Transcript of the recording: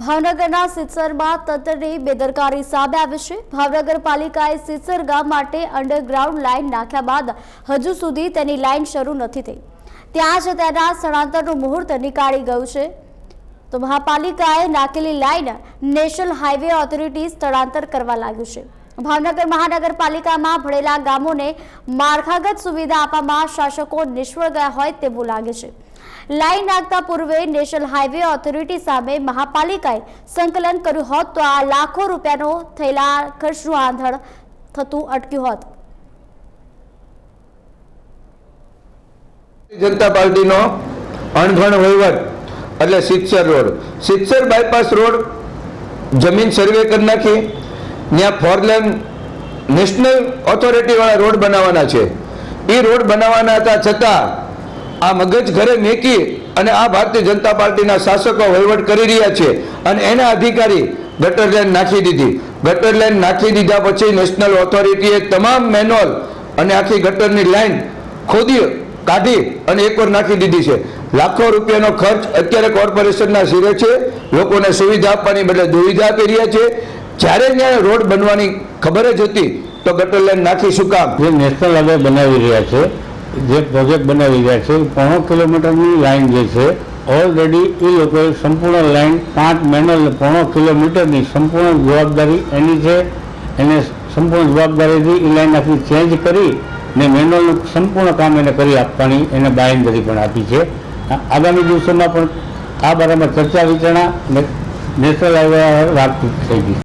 ભાવનગરના સિત્સરમાં તંત્રની બેદરકારી સામે આવી છે. ભાવનગર પાલિકાએ સિત્સર ગામ માટે અંડરગ્રાઉન્ડ લાઇન નાખ્યા બાદ હજુ સુધી તેની લાઇન શરૂ નથી થઈ. ત્યાં જ તેના સ્થળાંતરનું મુહૂર્ત નીકાળી ગયું છે. તો મહાપાલિકાએ નાખેલી લાઇન નેશનલ હાઈવે ઓથોરિટી સ્થળાંતર કરવા લાગ્યું છે. ભાવનગર મહાનગરપાલિકામાં ભળેલા ગામોને માળખાગત સુવિધા આપવામાં શાસકો નિષ્ફળ ગયા હોય તેવું લાગે છે. લાઈન નાખતા પૂર્વે નેશનલ હાઈવે ઓથોરિટી સામે મહાપાલિકાએ સંકલન કર્યું હોત તો આ લાખો રૂપિયાનો થયેલા ખર્ચનું આંધણ થતું અટક્યું હોત. જનતા પાર્ટીનો અણઘણ વહીવટ, એટલે સિત્સર રોડ. સિત્સર બાયપાસ રોડ જમીન સર્વે કરી નાખી. ત્યાં ફોરલેન નેશનલ ઓથોરિટી વાળા રોડ બનાવવાના છે. એ રોડ બનાવવાના હતા છતાં આ મગજ ઘરે મેકી અને આ ભારતીય જનતા પાર્ટીના શાસકો વહીવટ કરી રહ્યા છે અને એના અધિકારી ગટર લાઈન નાખી દીધી. ગટર લાઇન નાખી દીધા પછી નેશનલ ઓથોરિટીએ તમામ મેનોલ અને આખી ગટરની લાઈન ખોદી, કાઢી અને એકવાર નાખી દીધી છે. લાખો રૂપિયાનો ખર્ચ અત્યારે કોર્પોરેશનના શિરે છે. લોકોને સુવિધા આપવાની બદલે દુવિધા આપી રહ્યા છે. જ્યારે ત્યાં રોડ બનવાની ખબર જ હતી, તો ગટર લાઈન નાખી શું કામ? જે નેશનલ હાઈવે બનાવી રહ્યા છે, જે પ્રોજેક્ટ બનાવી રહ્યા છે, પોણો કિલોમીટરની લાઈન જે છે ઓલરેડી એ લોકોએ સંપૂર્ણ લાઈન પાંચ મેનલ પોણો કિલોમીટરની સંપૂર્ણ જવાબદારી એની છે. એને સંપૂર્ણ જવાબદારીથી એ લાઈન આખી ચેન્જ કરી ને મેનલનું સંપૂર્ણ કામ એને કરી આપવાની, એને બાંયધરી પણ આપી છે. આગામી દિવસોમાં પણ આ બારામાં ચર્ચા વિચારણા નેશનલ હાઈવે વાતચીત થઈ ગઈ.